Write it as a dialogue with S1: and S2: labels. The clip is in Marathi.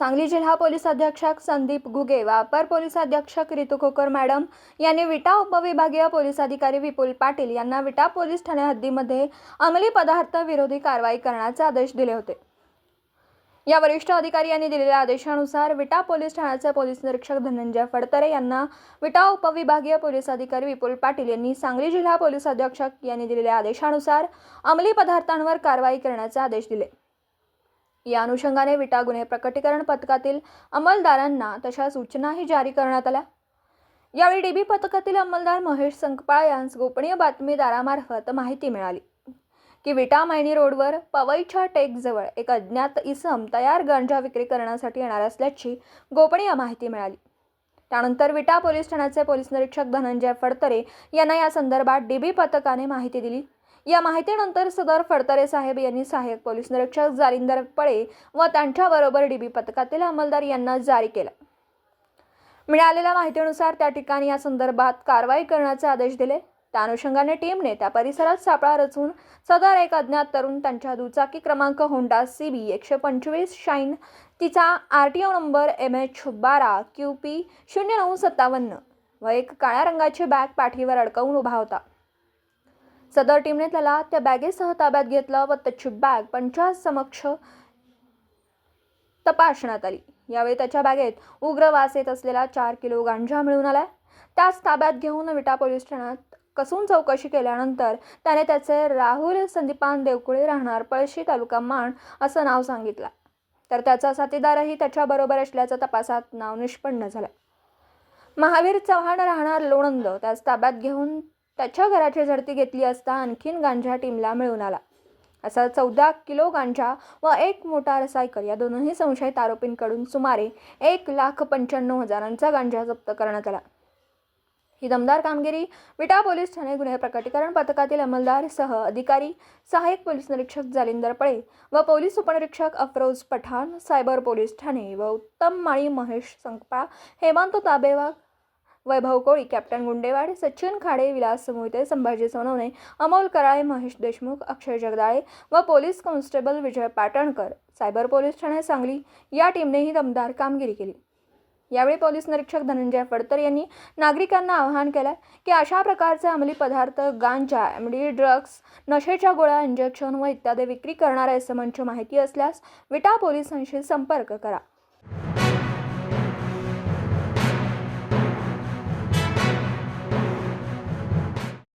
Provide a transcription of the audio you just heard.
S1: सांगली जिल्हा पोलीस अधीक्षक संदीप घुगे व अपर पोलीस अधीक्षक रितू खोकर मॅडम यांनी विटा उपविभागीय पोलीस अधिकारी विपुल पाटील यांना विटा पोलीस ठाणे हद्दीमध्ये अंमली पदार्थ विरोधी कारवाई करण्याचे आदेश दिले होते. या वरिष्ठ अधिकारी यांनी दिलेल्या आदेशानुसार विटा पोलीस ठाण्याचे पोलीस निरीक्षक धनंजय फडतरे यांना विटा उपविभागीय पोलीस अधिकारी विपुल पाटील यांनी सांगली जिल्हा पोलीस अधीक्षक यांनी दिलेल्या आदेशानुसार अंमली पदार्थांवर कारवाई करण्याचे आदेश दिले. या अनुषंगाने विटा गुन्हे प्रकटीकरण पथकातील अंमलदारांना तशा सूचनाही जारी करण्यात आल्या. यावेळी डीबी पथकातील अंमलदार महेश संकपाळ यांस गोपनीय बातमीदारामार्फत माहिती मिळाली की विटा मायनी रोडवर पवईच्या टेकजवळ एक अज्ञात इसम तयार गांजा विक्री करण्यासाठी येणार असल्याची गोपनीय माहिती मिळाली. त्यानंतर विटा पोलीस ठाण्याचे पोलीस निरीक्षक धनंजय फडतरे यांना या संदर्भात डीबी पथकाने माहिती दिली. या माहितीनंतर सदर फडतरे साहेब यांनी सहाय्यक पोलीस निरीक्षक जालिंदर पळे व त्यांच्याबरोबर डीबी पथकातील अंमलदार यांना जारी केला. मिळालेल्या माहितीनुसार त्या ठिकाणी या संदर्भात कारवाई करण्याचे आदेश दिले. त्या अनुषंगाने टीमने त्या परिसरात सापळा रचून सदर एक अज्ञात तरुण त्यांच्या दुचाकी क्रमांक होंडा सी बी एकशे पंचवीस शाईन तिचा R T O number M H बारा क्यू पी शून्य नऊ सत्तावन्न व एक काळ्या रंगाची बॅग पाठीवर अडकवून उभा होता. सदर टीमने त्याला त्या बॅगेसह ताब्यात घेतलं व त्याची बॅग पंचायत समक्ष तपासण्यात आली. यावेळी त्याच्या बॅगेत उग्र वास येत असलेला चार किलो गांजा मिळून आलाय. त्याच ताब्यात घेऊन विटा पोलीस ठाण्यात कसून चौकशी केल्यानंतर त्याने त्याचे राहुल संदीपान देवकुळे राहणार पळशी तालुका माण असं नाव सांगितलं. तर त्याचा साथीदारही त्याच्याबरोबर असल्याचं तपासात नाव निष्पन्न झालं. महावीर चव्हाण राहणार लोणंद त्याच ताब्यात घेऊन त्याच्या घराची झडती घेतली असता आणखीन गांजा टीमला मिळून आला. असा चौदा किलो गांजा व एक मोटार सायकल या दोनही संशयित आरोपींकडून सुमारे एक लाख पंच्याण्णव हजारांचा गांजा जप्त करण्यात आला. ही दमदार कामगिरी विटा पोलीस ठाणे गुन्हे प्रकटीकरण पथकातील अंमलदार सह अधिकारी सहाय्यक पोलीस निरीक्षक जालिंदर पळे व पोलीस उपनिरीक्षक अफरोज पठाण सायबर पोलीस ठाणे व उत्तम माळी महेश संकपाळ हेमंत ताबेवाग वैभव कोळी कॅप्टन गुंडेवाड सचिन खाडे विलास मोहिते संभाजी सोनवणे अमोल कराळे महेश देशमुख अक्षय जगदाळे व police constable Vijay Patankar. Cyber police Thane Sangli. या टीमनेही दमदार कामगिरी केली. यावेळी पोलीस निरीक्षक धनंजय फडतर यांनी नागरिकांना आवाहन केलं की अशा प्रकारचे अंमली पदार्थ गांजा एमडी ड्रग्स नशेच्या गोळ्या इंजेक्शन व इत्यादी विक्री करणाऱ्या समंच माहिती असल्यास विटा पोलिसांशी संपर्क करा.